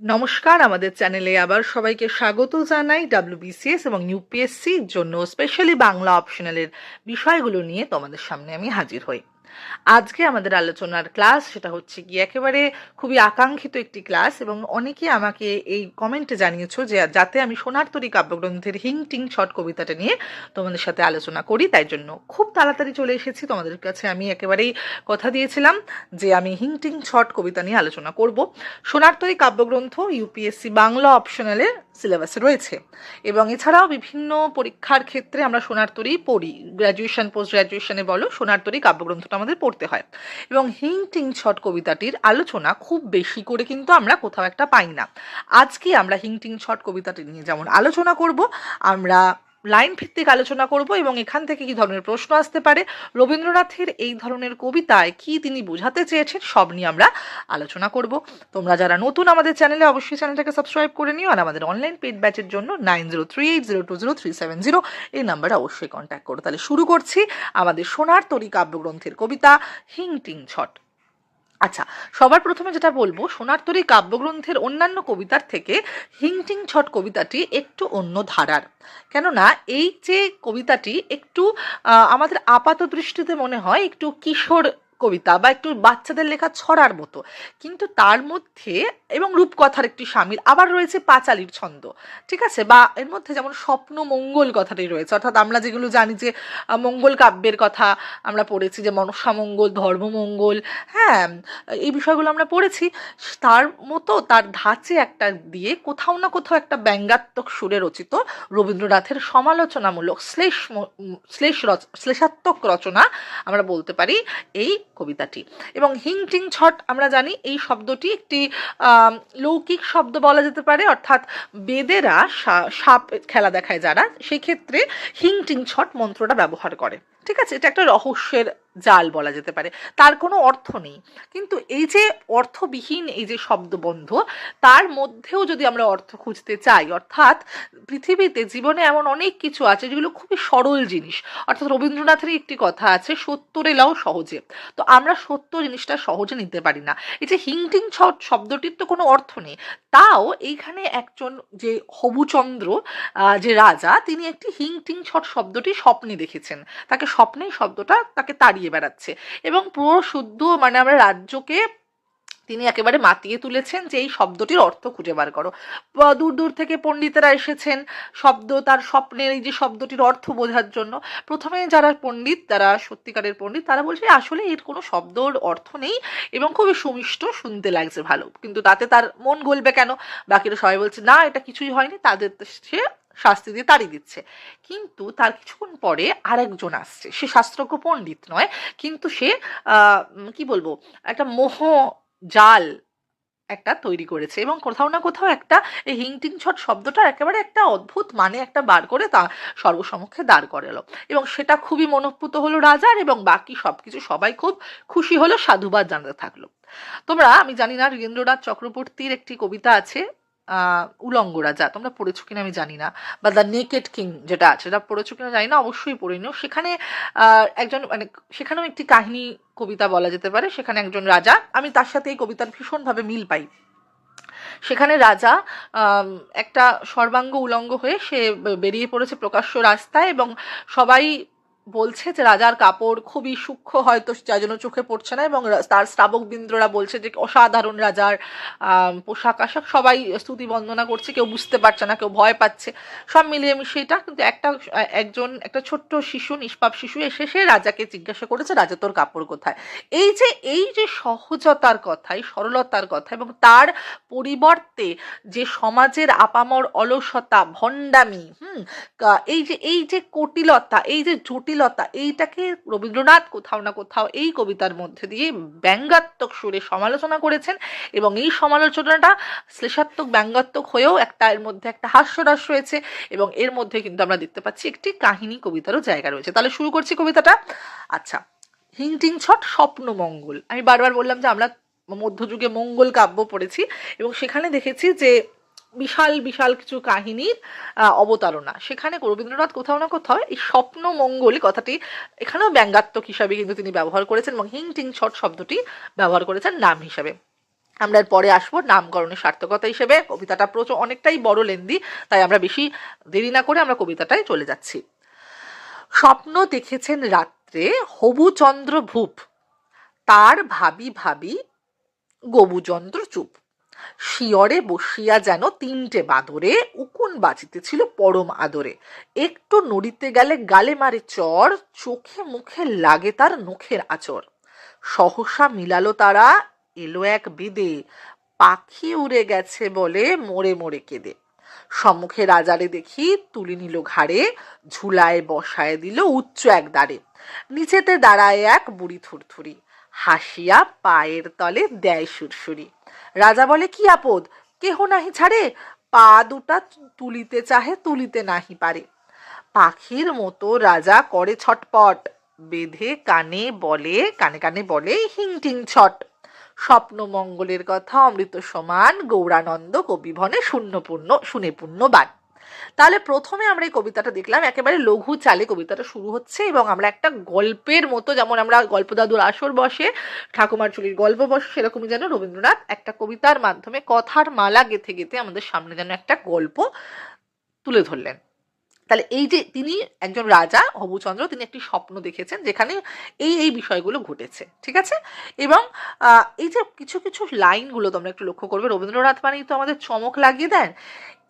নমস্কার, আমাদের চ্যানেলে আবার সবাইকে স্বাগত জানাই ডাব্লিউবিসিএস এবং ইউপিএসসির জন্য স্পেশালি বাংলা অপশনালের বিষয়গুলো নিয়ে তোমাদের সামনে আমি হাজির হই। আজকে আমাদের আলোচনার ক্লাস সেটা হচ্ছে কি একেবারে খুবই আকাঙ্ক্ষিত একটি ক্লাস এবং অনেকে আমাকে এই কমেন্টে জানিয়েছো যে যাতে আমি সোনার তরী কাব্যগ্রন্থের হিং টিং শর্ট কবিতাটা নিয়ে তোমাদের সাথে আলোচনা করি, তাই জন্য খুব তাড়াতাড়ি চলে এসেছি। তোমাদের কাছে আমি একেবারেই কথা দিয়েছিলাম যে আমি হিং টিং শর্ট কবিতা নিয়ে আলোচনা করব। সোনার তরী কাব্যগ্রন্থ ইউপিএসসি বাংলা অপশনালের সিলেবাসে রয়েছে এবং এছাড়াও বিভিন্ন পরীক্ষার ক্ষেত্রে আমরা সোনার তরী পড়ি। গ্র্যাজুয়েশন পোস্ট গ্র্যাজুয়েশনে বলো, সোনার তরী কাব্যগ্রন্থটা আমাদের পড়তে হয়। এবং হিং টিং ছট কবিতাটির আলোচনা খুব বেশি করে কিন্তু আমরা কোথাও একটা পাই না। আজকে আমরা হিং টিং ছট কবিতাটি নিয়ে যেমন আলোচনা করব, আমরা লাইন ভিত্তিক আলোচনা করব এবং এখান থেকে কি ধরনের প্রশ্ন আসতে পারে? রবীন্দ্রনাথের এই ধরনের কবিতায় কি তিনি বোঝাতে চেয়েছেন? সব নিয়ে আমরা আলোচনা করব। তোমরা যারা নতুন আমাদের চ্যানেলে অবশ্যই চ্যানেলটাকে সাবস্ক্রাইব করে নিও আর আমাদের অনলাইন পেড ব্যাচের জন্য nine zero three eight zero two zero three seven zero এই নাম্বারে অবশ্যই কন্ট্যাক্ট করো। তাহলে শুরু করছি আমাদের সোনার তরী কাব্যগ্রন্থের কবিতা হিং টিং ছট। আচ্ছা সবার প্রথমে যেটা বলব, সোনার তরী কাব্যগ্রন্থের অন্যান্য কবিতার থেকে হিংটিং ছট কবিতাটি একটু অন্য ধারার। কেননা, এই যে কবিতাটি একটু আমাদের আপাত দৃষ্টিতে মনে হয় একটু কিশোর কবিতা বা একটু বাচ্চাদের লেখা ছড়ার মতো। কিন্তু তার মধ্যে এবং রূপকথার একটি সামিল আবার রয়েছে পাঁচালির ছন্দ, ঠিক আছে? বা এর মধ্যে যেমন স্বপ্ন মঙ্গল কথাটি রয়েছে, অর্থাৎ আমরা যেগুলো জানি যে মঙ্গল কাব্যের কথা আমরা পড়েছি, যে মনসামঙ্গল ধর্মমঙ্গল হ্যাঁ এই বিষয়গুলো আমরা পড়েছি। তার মতো তার ধাঁচে একটা দিয়ে কোথাও না কোথাও একটা ব্যঙ্গাত্মক সুরে রচিত রবীন্দ্রনাথের সমালোচনামূলক শ্লেষ শ্লেষ রচ- শ্লেষাত্মক রচনা আমরা বলতে পারি, এই কবিতাটি। এবং হিং টিং ছট আমরা জানি এই শব্দটি একটি লৌকিক শব্দ বলা যেতে পারে। অর্থাৎ বেদেরা সাপ খেলা দেখায় যারা। সেক্ষেত্রে হিং টিং ছট মন্ত্রটা ব্যবহার করে। ঠিক আছে? এটা একটা রহস্যের জাল বলা যেতে পারে। তার কোনো অর্থ নেই। কিন্তু এই যে অর্থবিহীন এই যে শব্দবন্ধ, তার মধ্যেও যদি আমরা অর্থ খুঁজতে চাই, অর্থাৎ পৃথিবীতে জীবনে এমন অনেক কিছু আছে যেগুলো খুবই সরল জিনিস। অর্থাৎ রবীন্দ্রনাথেরই একটি কথা আছে সত্তর এলাও সহজে। তো আমরা সত্য জিনিসটা সহজে নিতে পারি না। এই যে হিংটিং ছট শব্দটির তো কোনো অর্থ নেই। তাও এইখানে একজন যে হবুচন্দ্র যে রাজা, তিনি একটি হিংটিং ছট শব্দটি স্বপ্নে দেখেছেন। তাকে স্বপ্নেই শব্দটা তাকে তাড়িয়ে বেড়াচ্ছে। এবং পুরো শুদ্ধ মানে আমরা রাজ্যকে তিনি একেবারে মাতিয়ে তুলেছেন যে এই শব্দটির অর্থ খুঁজে বার করো। দূর দূর থেকে পণ্ডিতেরা এসেছেন, শব্দ তার স্বপ্নের এই যে শব্দটির অর্থ বোঝার জন্য। প্রথমে যারা পণ্ডিত যারা সত্যিকারের পণ্ডিত, তারা বলছে আসলে এর কোনো শব্দর অর্থ নেই এবং খুবই সুমিষ্ট, শুনতে লাগছে ভালো। কিন্তু তাতে তার মন গলবে কেন? বাকিরা সবাই বলছে, না, এটা কিছুই হয়নি। তাদের সে শাস্তি দিয়ে তাড়িয়ে দিচ্ছে। কিন্তু তার কিছুক্ষণ পরে আরেকজন আসছে। সে শাস্ত্রজ্ঞ পণ্ডিত নয়, কিন্তু সে কি বলব, একটা মোহ জাল একটা তৈরি করেছে এবং কোথাও না কোথাও একটা এই হিংটিং ছট শব্দটা একেবারে একটা অদ্ভুত মানে একটা বার করে তা সর্বসমক্ষে দাঁড় করালো। এবং সেটা খুবই মনোপুত হলো রাজার এবং বাকি সব কিছু সবাই খুব খুশি হলো, সাধুবাদ জানাতে থাকল। তোমরা, আমি জানি না রীন্দ্রনাথ চক্রবর্তীর একটি কবিতা আছে আহ উলঙ্গ রাজা তোমরা পড়েছো কিনা আমি জানি না, বা দ্য নেকেড কিং যেটা আছে সেটা পড়েছো কিনা জানি না, অবশ্যই পড়ে নিও। সেখানে একজন মানে সেখানেও একটি কাহিনী কবিতা বলা যেতে পারে, সেখানে একজন রাজা, আমি তার সাথে এই কবিতার ভীষণভাবে মিল পাই। সেখানে রাজা একটা সর্বাঙ্গ উলঙ্গ হয়ে সে বেরিয়ে পড়েছে প্রকাশ্য রাস্তায় এবং সবাই বলছে যে রাজার কাপড় খুবই সূক্ষ্ম হয়তো যার জন্য চোখে পড়ছে না এবং তার শ্রাবক বিন্দ্ররা বলছে যে অসাধারণ রাজার পোশাক আশাক। সবাই স্তুতি বন্দনা করছে, কেউ বুঝতে পারছে না, কেউ ভয় পাচ্ছে। সব মিলিয়ে মিশিয়ে এটা কিন্তু একটা, একজন, একটা ছোট্ট শিশু, নিষ্পাপ শিশু এসে সে রাজাকে জিজ্ঞাসা করেছে, রাজা, তোর কাপড় কোথায়? এই যে এই যে সহজতার কথাই সরলতার কথা এবং তার পরিবর্তে যে সমাজের আপামর অলসতা, ভণ্ডামি, হুম এই যে এই যে কটিলতা, এই যে জটিলতা, এইটাকে রবীন্দ্রনাথ কোথাও না কোথাও এই কবিতার মধ্যে দিয়ে ব্যঙ্গাত্মক সুরে সমালোচনা করেছেন এবং এই সমালোচনাটা শ্লেষাত্মক ব্যঙ্গাত্মক হয়েও একটা এর মধ্যে একটা হাস্যরাস রয়েছে এবং এর মধ্যে কিন্তু আমরা দেখতে পাচ্ছি একটি কাহিনী কবিতারও জায়গা রয়েছে। তাহলে শুরু করছি কবিতাটা। আচ্ছা হিংটিং ছট স্বপ্ন মঙ্গল। আমি বারবার বললাম যে আমরা মধ্যযুগে মঙ্গল কাব্য পড়েছি এবং সেখানে দেখেছি যে বিশাল বিশাল কিছু কাহিনীর অবতারণা। সেখানে রবীন্দ্রনাথ কোথাও না কোথাও এই স্বপ্ন মঙ্গল কথাটি এখানেও ব্যঙ্গাত্মক হিসাবে কিন্তু তিনি ব্যবহার করেছেন এবং হিং, টিং, ছট শব্দটি ব্যবহার করেছেন নাম হিসাবে। আমরা পরে আসব নামকরণের সার্থকতা হিসেবে। কবিতাটা প্রচুর অনেকটাই বড় লেন্দি, তাই আমরা বেশি দেরি না করে আমরা কবিতাটায় চলে যাচ্ছি। স্বপ্ন দেখেছেন রাত্রে হবুচন্দ্র ভূপ তার ভাবি ভাবি গবুচন্দ্র চুপ। শিয়রে বসিয়া যেন তিনটে বাদরে উকুন বাজিতেছিল পরম আদরে। একটু নড়িতে গেলে গালে মারে চর, চোখে মুখে লাগে তার নখের আচর। সহসা মিলালো তারা, এলো এক বেদে, পাখি উড়ে গেছে বলে মোড়ে মোড়ে কেঁদে। সম্মুখে রাজারে দেখি তুলি নিল ঘাড়ে, ঝুলায় বসায় দিল উচ্চ এক দাঁড়ে নিচেতে দাঁড়ায় এক বুড়ি থুরথুরি, হাসিয়া পায়ের তলে দেয় সুরসুরি। রাজা বলে, কি আপদ? কেহ নাহি ছাড়ে? পা দুটা তুলিতে চাহে, তুলিতে নাহি পারে। পাখির মতো রাজা করে ছটপট। বেঁধে কানে বলে, কানে কানে বলে হিংটিং ছট। স্বপ্ন মঙ্গলের কথা অমৃত সমান, গৌরানন্দ কবিভনে শূন্যপূর্ণ শুনে পূর্ণবান তাহলে প্রথমে আমরা এই কবিতাটা দেখলাম, একেবারে লঘু চালে কবিতাটা শুরু হচ্ছে এবং আমরা একটা গল্পের মতো, যেমন আমরা গল্প দাদুর আসর বসে, ঠাকুমার চুরির গল্প বসে, সেরকমই যেন রবীন্দ্রনাথ একটা কবিতার মাধ্যমে কথার মালা গেথে গেথে আমাদের সামনে যেন একটা গল্প তুলে ধরলেন। তাহলে এই যে তিনি একজন রাজা, হবুচন্দ্র, তিনি একটি স্বপ্ন দেখেছেন যেখানে এই এই বিষয়গুলো ঘটেছে, ঠিক আছে? এবং এই যে কিছু কিছু লাইনগুলো তোমরা একটু লক্ষ্য করবে, রবীন্দ্রনাথ মানেই তো আমাদের চমক লাগিয়ে দেন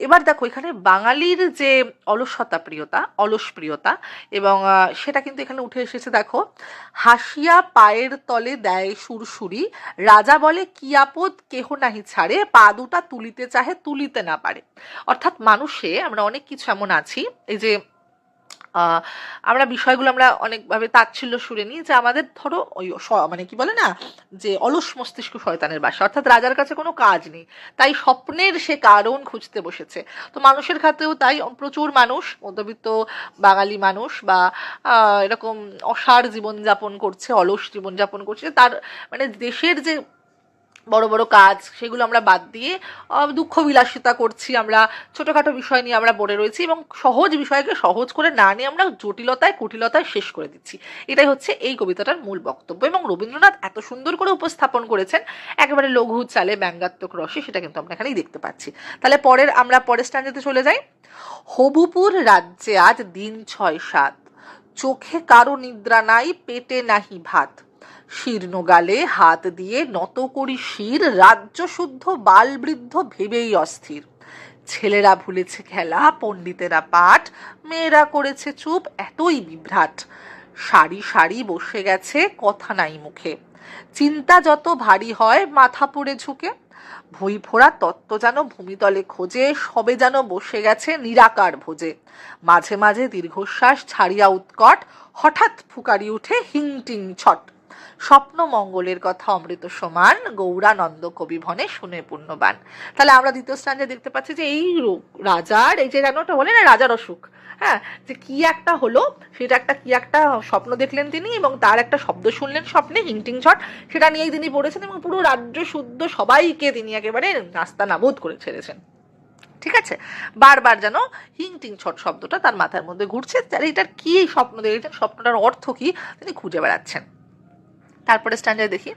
এবার দেখো, এখানে বাঙালির যে অলসতা প্রিয়তা অলস প্রিয়তা এবং সেটা কিন্তু এখানে উঠে এসেছে, দেখো। হাসিয়া পায়ের তলে দেয় সুরসুরি, রাজা বলে, কি আপদ, কেহ নাহি ছাড়ে, পা দুটা তুলিতে চাহে, তুলিতে না পারে। অর্থাৎ মানুষে, আমরা অনেক কিছু এমন আছি, এই যে আমরা বিষয়গুলো আমরা অনেকভাবে তাচ্ছিল্য সুরে নিই যে আমাদের ধরো ওই মানে কি বলে না, যে অলস মস্তিষ্ক শয়তানের বাসা, অর্থাৎ রাজার কাছে কোনো কাজ নেই, তাই স্বপ্নের সে কারণ খুঁজতে বসেছে। তো মানুষের খাতেও তাই প্রচুর মানুষ, মধ্যবিত্ত বাঙালি মানুষ বা এরকম অসার জীবনযাপন করছে, অলস জীবনযাপন করছে, তার মানে দেশের যে বড় বড় কাজ, সেগুলো আমরা বাদ দিয়ে দুঃখ বিলাসিতা করছি আমরা, ছোটোখাটো বিষয় নিয়ে আমরা পড়ে রয়েছি এবং সহজ বিষয়কে সহজ করে না নিয়ে আমরা জটিলতায়, কুটিলতায় শেষ করে দিচ্ছি। এটাই হচ্ছে এই কবিতাটার মূল বক্তব্য এবং রবীন্দ্রনাথ এত সুন্দর করে উপস্থাপন করেছেন, একেবারে লঘু চালে ব্যঙ্গাত্মক রসে, সেটা কিন্তু আমরা এখানেই দেখতে পাচ্ছি। তাহলে পরের, আমরা পরের স্ট্যান্ডেতে চলে যাই। হবুপুর রাজ্যে আজ দিন ছয় সাত, চোখে কারও নিদ্রা নাই, পেটে নাহি ভাত। শীর্ণ গালে হাত দিয়ে নত করি শির, রাজ্য শুদ্ধ, বাল বৃদ্ধ ভেবেই অস্থির। ছেলেরা ভুলেছে খেলা, পণ্ডিতেরা পাঠ, মেয়েরা করেছে চুপ, এতই বিভ্রাট। সারি সারি বসে গেছে কথা নাই মুখে। চিন্তা যত ভারী হয়, মাথা পড়ে ঝুঁকে। ভুই ফোড়া তত্ত্ব যেন ভূমিতলে খোঁজে, সবে যেন বসে গেছে নিরাকার ভোজে। মাঝে মাঝে দীর্ঘশ্বাস ছাড়িয়া উৎকট, হঠাৎ ফুকারি উঠে হিংটিং ছট। স্বপ্ন মঙ্গলের কথা অমৃত সমান, গৌরানন্দ কবিভনে শুনে পূর্ণবান তাহলে আমরা দ্বিতীয় স্থানে দেখতে পাচ্ছি যে এই রাজার, এই যে যেন ওটা বলে না, রাজার অসুখ হ্যাঁ? যে কি একটা হলো, সেটা একটা কি একটা স্বপ্ন দেখলেন তিনি এবং তার একটা শব্দ শুনলেন স্বপ্নে, হিংটিং ছট সেটা নিয়েই তিনি পড়েছেন এবং পুরো রাজ্য শুদ্ধ সবাইকে তিনি একেবারে নাস্তা নাবোধ করে ছেড়েছেন। ঠিক আছে? বারবার যেন হিংটিং ছট শব্দটা তার মাথার মধ্যে ঘুরছে তার এটার কি স্বপ্ন দেখেছেন? স্বপ্নটার অর্থ কি? তিনি খুঁজে বেড়াচ্ছেন। তারপরে স্ট্যান্ডার্ড দেখি।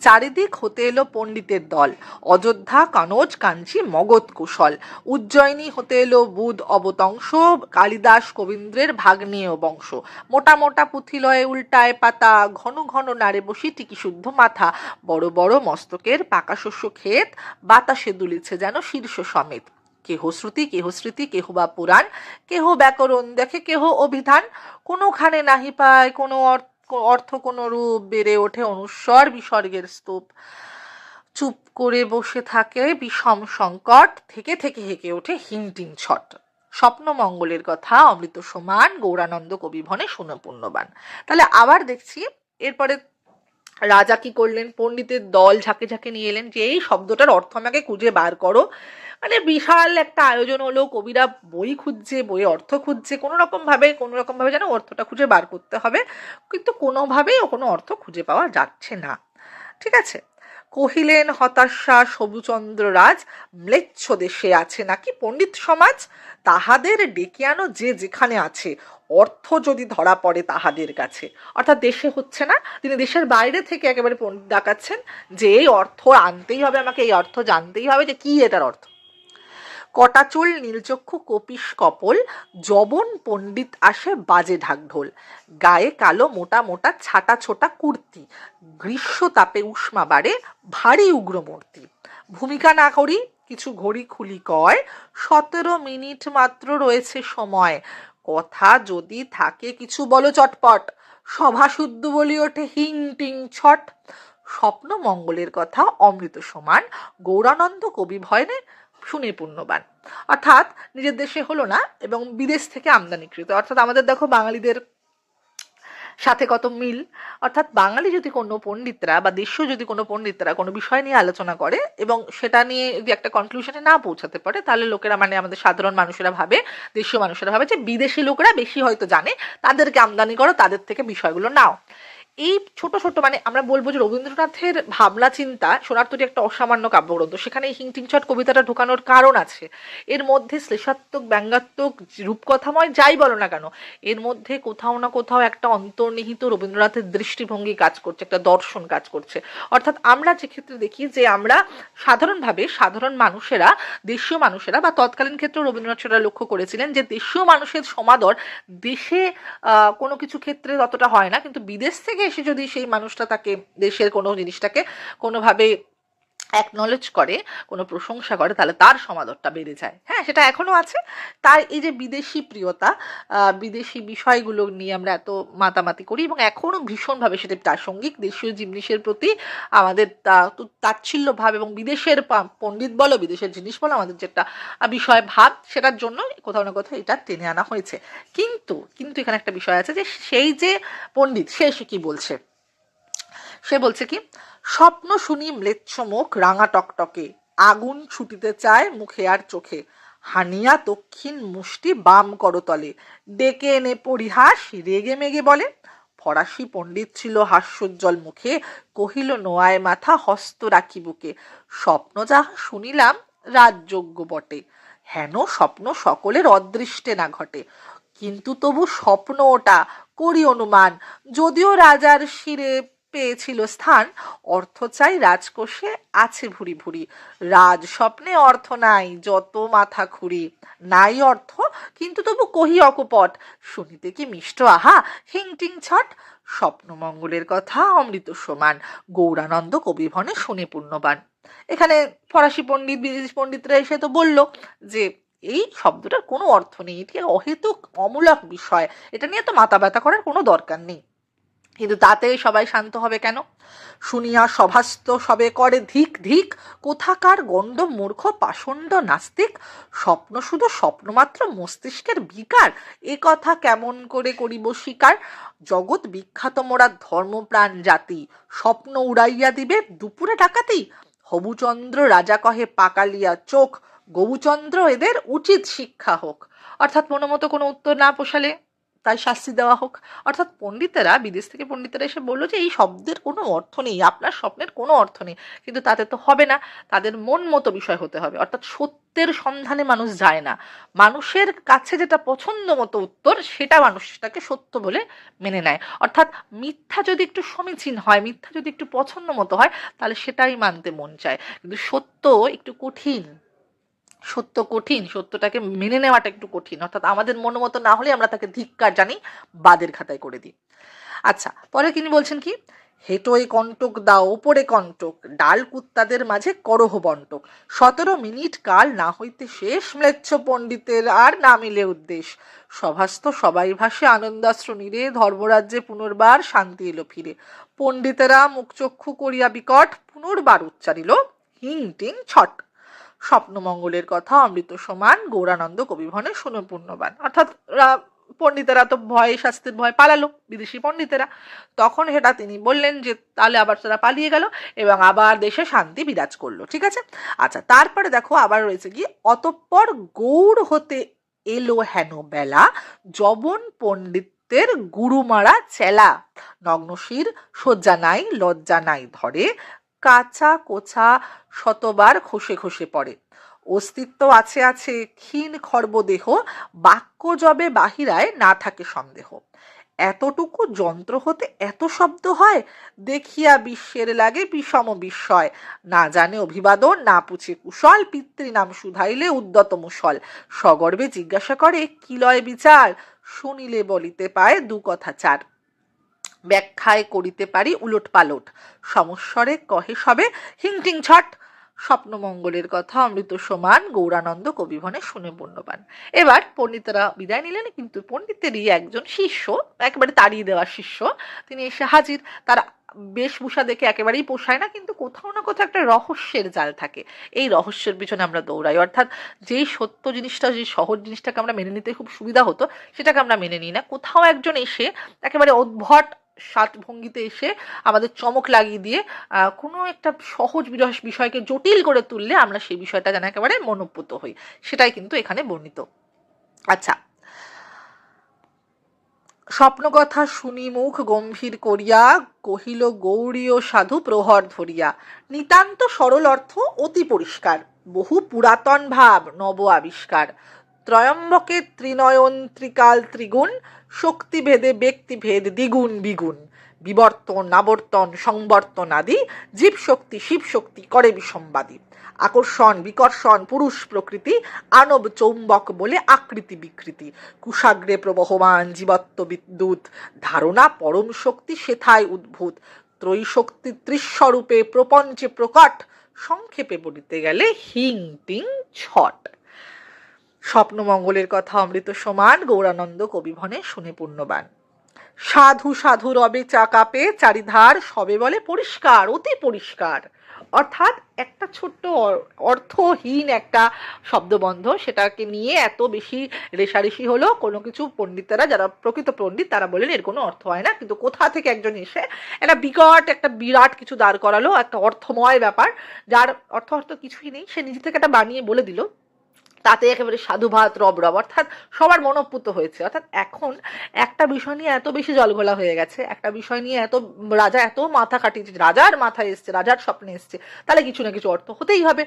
চারিদিক হতে এলো পণ্ডিতের দল। অযোধ্যা, কানজ, কাঞ্চি, মগধ কুশল। উজ্জয়িনী হতে এলো বুধ অবতংশ, কালিদাস কবীন্দ্রের ভাগ্নেয় বংশ। মোটা মোটা পুঁথি পুঁথিলয়ে উল্টায় পাতা, ঘন ঘন নাড়ে বসি টিকি শুদ্ধ মাথা। বড় বড় মস্তকের পাকা শস্য ক্ষেত, বাতাসে দুলিছে যেন শীর্ষ সমেত। কেহ শ্রুতি, কেহ স্মৃতি, কেহ বা পুরাণ, কেহ ব্যাকরণ, দেখে কেহ অভিধান। কোনোখানে নাহি পায় কোনো অর্থ। অর্থ কোনো রূপ বেড়ে ওঠে অনুস্বর বিসর্গের স্তূপ। চুপ করে বসে থাকে বিষম সংকট, থেকে থেকে হেঁকে ওঠে হিমটিম ছট। স্বপ্ন মঙ্গলের কথা, অমৃত সমান, গৌরানন্দ কবিভনে সুনপূর্ণবান তাহলে আবার দেখছি, এরপরে রাজা কি করলেন? পণ্ডিতের দল ঝাঁকে ঝাঁকে নিয়ে এলেন যে এই শব্দটার অর্থ আমাকে খুঁজে বার করো। মানে বিশাল একটা আয়োজন হলো, কবিরা বই খুঁজছে বই অর্থ খুঁজছে, কোনো রকম ভাবে, কোনো রকম ভাবে যেন অর্থটা খুঁজে বার করতে হবে, কিন্তু কোনোভাবেই ও কোনো অর্থ খুঁজে পাওয়া যাচ্ছে না। ঠিক আছে? কহিলেন হতাশা সবুচন্দ্র রাজ, ম্লেচ্ছ দেশে আছে নাকি পণ্ডিত সমাজ? তাহাদের ডেকে আনো যে যেখানে আছে, অর্থ যদি ধরা পড়ে তাহাদের কাছে। অর্থাৎ দেশে হচ্ছে না, তিনি দেশের বাইরে থেকে একেবারে পণ্ডিত ডাকাচ্ছেন যে এই অর্থ আনতেই হবে আমাকে, এই অর্থ জানতেই হবে যে কি এটার অর্থ। কটাচুল, নীলচক্ষু, কপিস, কপল জবন পণ্ডিত আসে বাজে ঢাকঢোল। গায়ে কালো মোটা মোটা ছাটা ছোটা কুর্তি। গ্রীষ্ম তাপে উষ্মা বাড়ে ভারী উগ্রমূর্তি। ভূমিকা না করি, কিছু ঘড়ি খুলি কয়। সতেরো মিনিট মাত্র রয়েছে সময়। কথা যদি থাকে কিছু বলো চটপট। সভা শুদ্ধ বলি ওঠে হিং টিং ছট। স্বপ্ন মঙ্গলের কথা অমৃত সমান। গৌরানন্দ কবি ভয়নে শুনে অর্থাৎ নিজের দেশে হলো না এবং বিদেশ থেকে আমদানিকৃত। অর্থাৎ আমাদের দেখো বাঙালিদের সাথে কত মিল। অর্থাৎ বাঙালি যদি কোনো পণ্ডিতরা বা দেশীয় যদি কোনো পণ্ডিতরা কোনো বিষয় নিয়ে আলোচনা করে এবং সেটা নিয়ে যদি একটা কনক্লুশনে না পৌঁছাতে পারে, তাহলে লোকেরা মানে আমাদের সাধারণ মানুষেরা ভাবে, দেশীয় মানুষেরা ভাবে যে বিদেশি লোকেরা বেশি হয়তো জানে, তাদেরকে আমদানি করো, তাদের থেকে বিষয়গুলো নাও। এই ছোট ছোট মানে আমরা বলব যে রবীন্দ্রনাথের ভাবনা চিন্তা সোনার তৈরি একটা অসামান্য কাব্যগ্রন্থ। সেখানে এই হিংটিংচট কবিতাটা ঢোকানোর কারণ আছে। এর মধ্যে শ্লেষাত্মক, ব্যঙ্গাত্মক, রূপকথাময় যাই বলো না কেন, এর মধ্যে কোথাও না কোথাও একটা অন্তর্নিহিত রবীন্দ্রনাথের দৃষ্টিভঙ্গি কাজ করছে, একটা দর্শন কাজ করছে। অর্থাৎ আমরা যে ক্ষেত্রে দেখি যে আমরা সাধারণভাবে সাধারণ মানুষেরা, দেশীয় মানুষেরা বা তৎকালীন ক্ষেত্রে রবীন্দ্রনাথ সেটা লক্ষ্য করেছিলেন যে দেশীয় মানুষের সমাদর দেশে কোনো কিছু ক্ষেত্রে ততটা হয় না, কিন্তু বিদেশ থেকে এসে যদি সেই মানুষটা তাকে দেশের কোনো জিনিসটাকে কোনোভাবে অ্যাকনলেজ করে, কোনো প্রশংসা করে, তাহলে তার সমাদরটা বেড়ে যায়। হ্যাঁ সেটা এখনও আছে। তার এই যে বিদেশি প্রিয়তা বিদেশি বিষয়গুলো নিয়ে আমরা এত মাতামাতি করি এবং এখনও ভীষণভাবে সেটা প্রাসঙ্গিক দেশীয় জিনিসের প্রতি আমাদের তাচ্ছিল্য ভাব এবং বিদেশের পণ্ডিত বলো, বিদেশের জিনিস বলো আমাদের যে একটা বিষয় ভাব, সেটার জন্য কোথাও না কোথাও এটা টেনে আনা হয়েছে। কিন্তু কিন্তু এখানে একটা বিষয় আছে যে, সেই যে পণ্ডিত, সে সে কি বলছে? সে বলছে কি, স্বপ্ন শুনি ম্লেচ্ছ মুখ রাঙা টকটকে, আগুন ছুটিতে চায় মুখে আর চোখে, হানিয়া দক্ষিণ মুষ্টি বাম করতলে, ডেকে এনে পরিহাস রেগে মেগে বলে। ফরাসি পণ্ডিত ছিল হাস্যোজ্জ্বল মুখে, কহিল, নোয়ায় মাথা হস্ত রাখি বুকে স্বপ্ন যাহা শুনিলাম রাজযোগ্য বটে, হেন স্বপ্ন সকলের অদৃষ্টে না ঘটে। কিন্তু তবু স্বপ্ন ওটা, করি অনুমান, যদিও রাজার শিরে পেয়েছিল স্থান। অর্থ চাই রাজকোষে, আছে ভুরি ভুরি। রাজ স্বপ্নে অর্থ নাই, যত মাথা খুঁড়ি। নাই অর্থ, কিন্তু তবু কহি অকপট, শুনিতে কি মিষ্ট আহা? হিংটিং ছট। স্বপ্নমঙ্গলের কথা, অমৃত সমান। গৌরানন্দ কবিভনে শুনে পুণ্যবান। এখানে ফরাসি পণ্ডিত বিদেশি পণ্ডিতরা এসে তো বলল যে, এই শব্দটার কোনো অর্থ নেই, এটি অহেতুক, অমূলক বিষয়। এটা নিয়ে তো মাথা ব্যথা করার কোনো দরকার নেই। কিন্তু তাতে সবাই শান্ত হবে কেন? শুনিয়া সভাস্ত সবে করে ধিক ধিক, কোথাকার গণ্ড মূর্খ, পাষণ্ড নাস্তিক, স্বপ্ন শুধু স্বপ্নমাত্র মস্তিষ্কের বিকার, এ কথা কেমন করে করিব স্বীকার জগৎ বিখ্যাত মোরা ধর্মপ্রাণ জাতি, স্বপ্ন উড়াইয়া দিবে দুপুরে ডাকাতি। হবুচন্দ্র রাজা কহে, পাকালিয়া চোখ গৌচন্দ্র এদের উচিত শিক্ষা হোক। অর্থাৎ মনোমতো কোনো উত্তর না পোষালে তাই শাস্তি দেওয়া হোক। অর্থাৎ পণ্ডিতেরা, বিদেশ থেকে পণ্ডিতেরা এসে বলল যে, এই শব্দের কোনো অর্থ নেই, আপনার স্বপ্নের কোনো অর্থ নেই। কিন্তু তাতে তো হবে না। তাদের মন মতো বিষয় হতে হবে। অর্থাৎ সত্যের সন্ধানে মানুষ যায় না। মানুষের কাছে যেটা পছন্দ মতো উত্তর, সেটা মানুষটাকে সত্য বলে মেনে নেয়। অর্থাৎ মিথ্যা যদি একটু সমীচীন হয়, মিথ্যা যদি একটু পছন্দ মতো হয়, তাহলে সেটাই মানতে মন চায়। কিন্তু সত্য একটু কঠিন। সত্য কঠিন, সত্যটাকে মেনে নেওয়াটা একটু কঠিন। অর্থাৎ আমাদের মন মতো না হলে আমরা তাকে ধিক্কার জানি, বাদের খাতায় করে দিই। আচ্ছা পরে তিনি বলছেন কি? হেটোয় কণ্টক, দাও ওপরে কণ্টক, ডাল কুত্তাদের মাঝে করহ বন্টক সতেরো মিনিট কাল না হইতে শেষ, ম্লেচ্ছ পণ্ডিতের আর না মিলে উদ্দেশ। সভাস্থ সবাই ভাসে, আনন্দাশ্রু নিরে, ধর্মরাজ্যে পুনর্বার শান্তি এলো ফিরে। পণ্ডিতেরা মুখচক্ষু করিয়া বিকট, পুনর্বার উচ্চারিল হিং টিং ছট স্বপ্নমঙ্গলের কথা, অমৃত সমান, গৌরানন্দ কবিভনে শুনে পুণ্যবান। অর্থাৎ পণ্ডিতেরা তো ভয়ে শাস্তির ভয় পালালো, বিদেশি পণ্ডিতেরা। তখন সেটা তিনি বললেন যে, তাহলে আবার তারা পালিয়ে গেল এবং আবার দেশে শান্তি বিরাজ করল, ঠিক আছে? আচ্ছা তারপরে দেখো আবার রয়েছে কি অতঃপর গৌর হতে এলো হেন বেলা জবন পণ্ডিতের গুরুমারা চেলা। নগ্নশির, শয্যা নাই, লজ্জা নাই ধরে কাঁচা কোচা শতবার খসে খসে পড়ে। অস্তিত্ব আছে আছে, ক্ষীণ খর্বদেহ বাক্য জবে বাহিরায় না থাকে সন্দেহ। এতটুকু যন্ত্র হতে এত শব্দ হয়, দেখিয়া বিশ্বের লাগে বিষম বিস্ময়। না জানে অভিবাদন, না পুছে কুশল পিতৃনাম শুধাইলে উদ্যত মুসল। সগর্বে জিজ্ঞাসা করে, কি লয় বিচার? শুনিলে বলিতে পায়, দু কথা চার। ব্যাখ্যায় করিতে পারি উলট পালট সমস্বরে কহে সবে হিংটিং ছট। স্বপ্নমঙ্গলের কথা অমৃত সমান, গৌরানন্দ কবিভনে শুনে পূর্ণবান এবার পণ্ডিতেরা বিদায় নিলেন, কিন্তু পণ্ডিতেরই একজন শিষ্য, একেবারে তাড়িয়ে দেওয়া শিষ্য, তিনি এসে হাজির। তার বেশভূষা দেখে একেবারেই পোষায় না, কিন্তু কোথাও না কোথাও একটা রহস্যের জাল থাকে। এই রহস্যের পিছনে আমরা দৌড়াই। অর্থাৎ যেই সত্য জিনিসটা, যে সহজ জিনিসটাকে আমরা মেনে নিতে খুব সুবিধা হতো, সেটাকে আমরা মেনে নিই না। কোথাও একজন এসে একেবারে উদ্ভট সাত ভঙ্গিতে এসে আমাদের চমক লাগিয়ে দিয়ে কোনো একটা সহজ বিরস- বিষয়কে জটিল করে তুললে আমরা সেই বিষয়টা যেন একেবারে মনোপুত হই। সেটাই কিন্তু এখানে বর্ণিত। আচ্ছা। স্বপ্নকথা শুনি মুখ গম্ভীর করিয়া, কহিল গৌরীয় সাধু প্রহর ধরিয়া, নিতান্ত সরল অর্থ অতি পরিষ্কার, বহু পুরাতন ভাব নব আবিষ্কার, ত্রয়ম্বকে ত্রিনয়ন ত্রিকাল ত্রিগুণ শক্তিভেদে ব্যক্তিভেদ দ্বিগুণ বিগুণ। বিবর্তন, আবর্তন, সংবর্তন আদি জীব শক্তি শিব শক্তি করে বিসম্বাদী আকর্ষণ, বিকর্ষণ, পুরুষ প্রকৃতি আনব চৌম্বক বলে আকৃতি বিকৃতি। কুশাগ্রে প্রবহমান জীবত্ব বিদ্যুৎ। ধারণা পরম শক্তি সেথায় উদ্ভূত। ত্রয়ী শক্তি ত্রিস্বরূপে প্রপঞ্চে প্রকট। সংক্ষেপে বলিতে গেলে হিং টিং ছট। স্বপ্নমঙ্গলের কথা অমৃত সমান, গৌরানন্দ কবিভনে শুনে পূর্ণবান। সাধু সাধু রবে চা কাপে, চারিধার সবে বলে পরিষ্কার, অতি পরিষ্কার। অর্থাৎ একটা ছোট্ট অর্থহীন একটা শব্দবন্ধ, সেটাকে নিয়ে এত বেশি রেশারেশি হলো, কোনো কিছু পণ্ডিতেরা যারা প্রকৃত পণ্ডিত, তারা বলেন এর কোনো অর্থ হয় না। কিন্তু কোথা থেকে একজন এসে একটা বিকট, একটা বিরাট কিছু দাঁড় করালো, একটা অর্থময় ব্যাপার, যার অর্থ অর্থ কিছুই নেই। সে নিজে থেকে একটা বানিয়ে বলে দিল। তাতে একেবারে সাধুভাত রব রব, অর্থাৎ সবার মনোপুত হয়েছে। অর্থাৎ এখন একটা বিষয় নিয়ে এত বেশি জলঘোলা হয়ে গেছে, একটা বিষয় নিয়ে এত রাজা এত মাথা কাটিয়েছে রাজার মাথায় এসছে, রাজার স্বপ্নে এসছে, তাহলে কিছু না কিছু অর্থ হতেই হবে।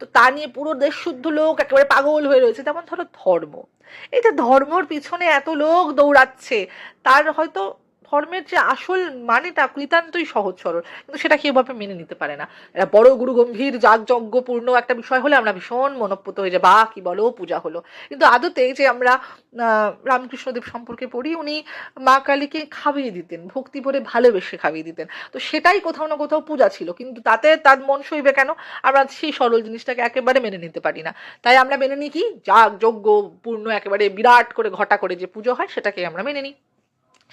তো তা নিয়ে পুরো দেশ শুদ্ধ লোক একেবারে পাগল হয়ে রয়েছে। তেমন ধরো ধর্ম। এই যে ধর্মর পিছনে এত লোক দৌড়াচ্ছে, তার হয়তো ধর্মের যে আসল মানেটা কৃতান্তই সহজ সরল, কিন্তু সেটা কেউ ভাবে মেনে নিতে পারে না। একটা বড় গুরু গম্ভীর, যাগযজ্ঞপূর্ণ একটা বিষয় হলে আমরা ভীষণ মনপ্রত হয়ে যাই বা কি বলো, পূজা হলো। কিন্তু আদতে যে আমরা রামকৃষ্ণদেব সম্পর্কে পড়ি, উনি মা কালীকে খাইয়ে দিতেন, ভক্তি ভরে ভালোবেসে খাইয়ে দিতেন। তো সেটাই কোথাও না কোথাও পূজা ছিল, কিন্তু তাতে তার মন সইবে কেন? আমরা সেই সরল জিনিসটাকে একেবারে মেনে নিতে পারি না। তাই আমরা মেনে নিই কি? যাগ যজ্ঞ পূর্ণ একেবারে বিরাট করে ঘটা করে যে পুজো হয় সেটাকে আমরা মেনে নিই।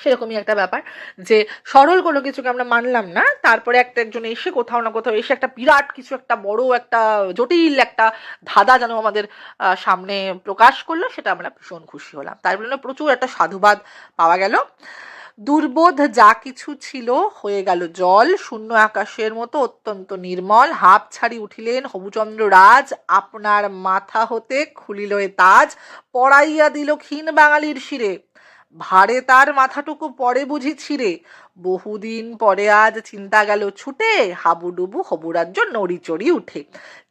সেরকমই একটা ব্যাপার যে সরল কোনো কিছুকে আমরা মানলাম না, তারপরে একটা একজন এসে কোথাও না কোথাও এসে একটা বিরাট কিছু একটা বড় একটা জটিল একটা ধাঁধা যেন আমাদের সামনে প্রকাশ করল, সেটা আমরা ভীষণ খুশি হলাম। তার জন্য প্রচুর একটা সাধুবাদ পাওয়া গেল। দুর্বোধ যা কিছু ছিল হয়ে গেল জল, শূন্য আকাশের মতো অত্যন্ত নির্মল হাফ ছাড়ি উঠিলেন হবুচন্দ্র রাজ, আপনার মাথা হতে খুলিল তাজ পড়াইয়া দিল ক্ষীণ বাঙালির শিরে। ভারে তার মাথাটুকু পরে বুঝি ছিঁড়ে বহুদিন পরে আজ চিন্তা গেল ছুটে, হাবুডুবু হবুরাজ্য নড়িচড়ি উঠে।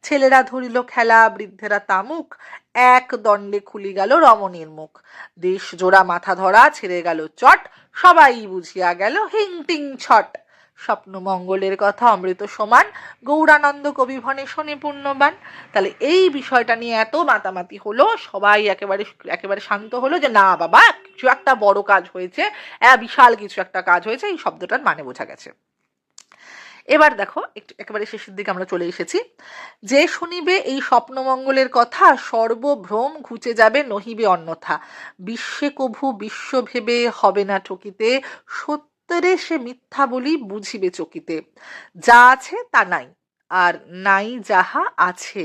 ছেলেরা ধরিল খেলা, বৃদ্ধেরা তামুক, এক দণ্ডে খুলি গেল রমণীর মুখ। দেশ জোড়া মাথা ধরা ছেড়ে গেল চট, সবাই বুঝিয়া গেল হিংটিং ছট। স্বপ্ন মঙ্গলের কথা, অমৃত সমান, গৌরানন্দ কবিভনে শনি পূর্ণবান। তাহলে এই বিষয়টা নিয়ে এত মাতামাতি হলো, সবাই একেবারে একেবারে শান্ত হলো যে, না বাবা, কিছু একটা বড় কাজ হয়েছে হ্যাঁ বিশাল কিছু একটা কাজ হয়েছে। এই শব্দটার মানে বোঝা গেছে। এবার দেখো, একটু একেবারে শেষের দিকে আমরা চলে এসেছি। যে শুনিবে এই স্বপ্নমঙ্গলের কথা, সর্বভ্রম ঘুচে যাবে নহিবে অন্যথা। বিশ্বে কভু বিশ্ব ভেবে হবে না ঠকিতে সত্যরে সে মিথ্যা বলি বুঝিবে চকিতে। যা আছে তা নাই, আর নাই যাহা আছে।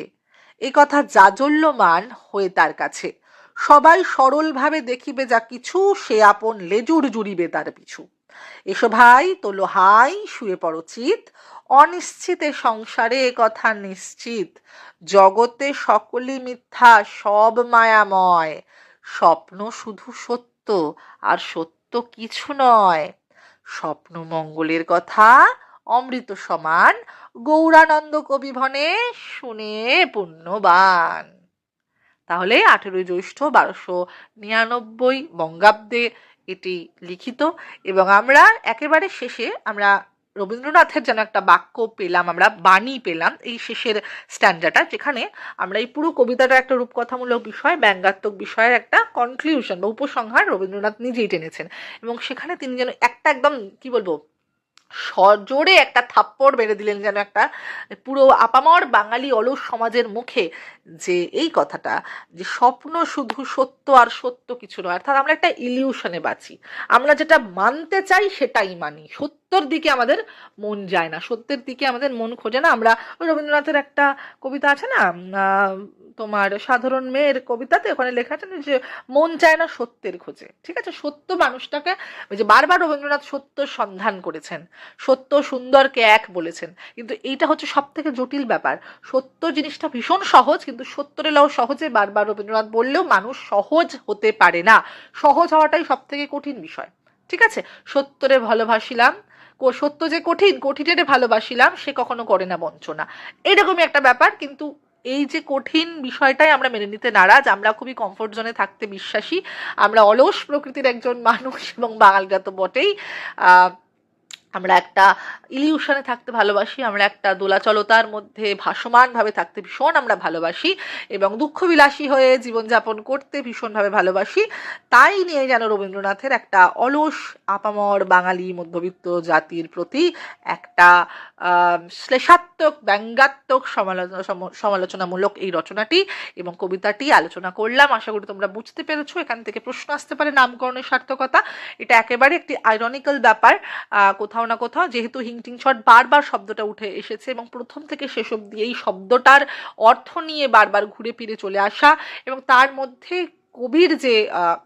এ কথা জাজল্যমান হয়ে তার কাছে। সবাই সরলভাবে দেখিবে যা কিছু, সে আপন লেজুর জুড়িবে তার পিছু। এসো ভাই, তোলো হাই, শুয়ে পড়ো চিত। অনিশ্চিতে সংসারে এ কথা নিশ্চিত। জগতে সকলই মিথ্যা, সব মায়াময়। স্বপ্ন শুধু সত্য, আর সত্য কিছু নয়। স্বপ্ন মঙ্গলের কথা অমৃত সমান গৌরানন্দ কবিভনে শুনে পুণ্যবান। তাহলে আঠেরোই জ্যৈষ্ঠ বারোশো নিরানব্বই বঙ্গাব্দে এটি লিখিত এবং আমরা একেবারে শেষে আমরা রবীন্দ্রনাথের যেন একটা বাক্য পেলাম, আমরা বাণী পেলাম এই শেষের স্ট্যান্ডাটা যেখানে আমরা এই পুরো কবিতাটা একটা রূপকথামূলক বিষয়, ব্যঙ্গাত্মক বিষয়ের একটা কনক্লিউশন বা উপসংহার রবীন্দ্রনাথ নিজেই টেনেছেন এবং সেখানে তিনি যেন একটা একদম, কি বলব সজোরে একটা থাপ্পড় মেরে দিলেন যেন একটা পুরো আপামর বাঙালি অলস সমাজের মুখে যে এই কথাটা, যে স্বপ্ন শুধু সত্য আর সত্য কিছু নয়, অর্থাৎ আমরা একটা ইলিউশনে বাঁচি। আমরা যেটা মানতে চাই সেটাই মানি। সত্যর দিকে আমাদের মন যায় না। সত্যের দিকে আমাদের মন খোঁজে না। আমরা রবীন্দ্রনাথের একটা কবিতা আছে না তোমার সাধারণ মেয়ের কবিতাতে ওখানে লেখা আছে যে মন চায় না সত্যের খোঁজে। ঠিক আছে? সত্য মানুষটাকে ওই যে বারবার রবীন্দ্রনাথ সত্য সন্ধান করেছেন, সত্য সুন্দরকে এক বলেছেন। কিন্তু এইটা হচ্ছে সব থেকে জটিল ব্যাপার। সত্য জিনিসটা ভীষণ সহজ, কিন্তু সত্যরেলাও সহজে বারবার রবীন্দ্রনাথ বললেও মানুষ সহজ হতে পারে না। সহজ হওয়াটাই সব থেকে কঠিন বিষয়। ঠিক আছে? সত্যরে ভালোবাসিলাম সত্য যে কঠিন, কঠিনের ভালোবাসিলাম, সে কখনো করে না বঞ্চনা। এরকমই একটা ব্যাপার, কিন্তু এই যে কঠিন বিষয়টাই আমরা মেনে নিতে নারাজ, আমরা খুবই কমফোর্ট জোনে থাকতে বিশ্বাসী, আমরা অলস প্রকৃতির একজন মানুষ এবং বাঙালিরা তো বটেই। আমরা একটা ইলিউশনে থাকতে ভালোবাসি, আমরা একটা দোলাচলতার মধ্যে ভাসমানভাবে থাকতে ভীষণ আমরা ভালোবাসি এবং দুঃখবিলাসী হয়ে জীবনযাপন করতে ভীষণভাবে ভালোবাসি। তাই নিয়ে যেন রবীন্দ্রনাথের একটা অলস, আপামর বাঙালি মধ্যবিত্ত জাতির প্রতি একটা শ্লেষাত্মক, ব্যঙ্গাত্মক সমালোচনা, সম- সমালোচনামূলক এই রচনাটি এবং কবিতাটি আলোচনা করলাম। আশা করি তোমরা বুঝতে পেরেছ, এখান থেকে প্রশ্ন আসতে পারে নামকরণের সার্থকতা। এটা একেবারে একটি আইরনিক্যাল ব্যাপার কোথাও না কোথাও, যেহেতু হিংটিং শট বারবার শব্দটা উঠে এসেছে এবং প্রথম থেকে শেষ অব্দি এই শব্দটার অর্থ নিয়ে বারবার ঘুরে ফিরে চলে আসা এবং তার মধ্যে কবির যে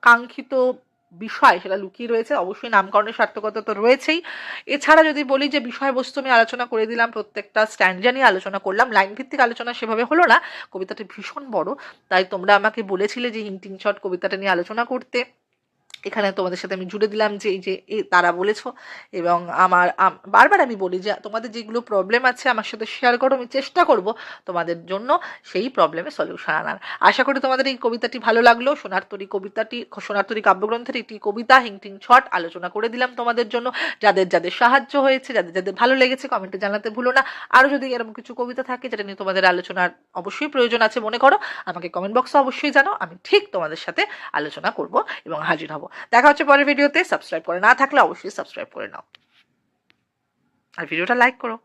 কাঙ্ক্ষিত বিষয় সেটা লুকিয়ে রয়েছে, অবশ্যই নামকরণের সার্থকতা তো রয়েছেই। এছাড়া যদি বলি যে, বিষয়বস্তু আমি আলোচনা করে দিলাম, প্রত্যেকটা স্ট্যান্ডা নিয়ে আলোচনা করলাম লাইন ভিত্তিক আলোচনা সেভাবে হলো না, কবিতাটি ভীষণ বড়, তাই তোমরা আমাকে বলেছিলে যে হিংটিং শট কবিতাটা নিয়ে আলোচনা করতে। এখানে তোমাদের সাথে আমি জুড়ে দিলাম যে এই যে তারা বলেছ এবং আমার বারবার আমি বলি যে তোমাদের যেগুলো প্রবলেম আছে আমার সাথে শেয়ার করো, আমি চেষ্টা করব তোমাদের জন্য সেই প্রবলেমের সলিউশন আনার। আশা করি তোমাদের এই কবিতাটি ভালো লাগল। সোনার তরী কবিতাটি, সোনার তরী কাব্যগ্রন্থের একটি কবিতা হিংটিং ছট, আলোচনা করে দিলাম তোমাদের জন্য। যাদের যাদের সাহায্য হয়েছে, যাদের যাদের ভালো লেগেছে কমেন্টে জানাতে ভুলো না। আরও যদি এরকম কিছু কবিতা থাকে যেটা নিয়ে তোমাদের আলোচনার অবশ্যই প্রয়োজন আছে, মনে করো, আমাকে কমেন্ট বক্সে অবশ্যই জানো আমি ঠিক তোমাদের সাথে আলোচনা করব এবং হাজির হব। দেখা হচ্ছে পরের ভিডিওতে। সাবস্ক্রাইব করে না থাকলে অবশ্যই সাবস্ক্রাইব করে নাও। আর ভিডিওটা লাইক করো।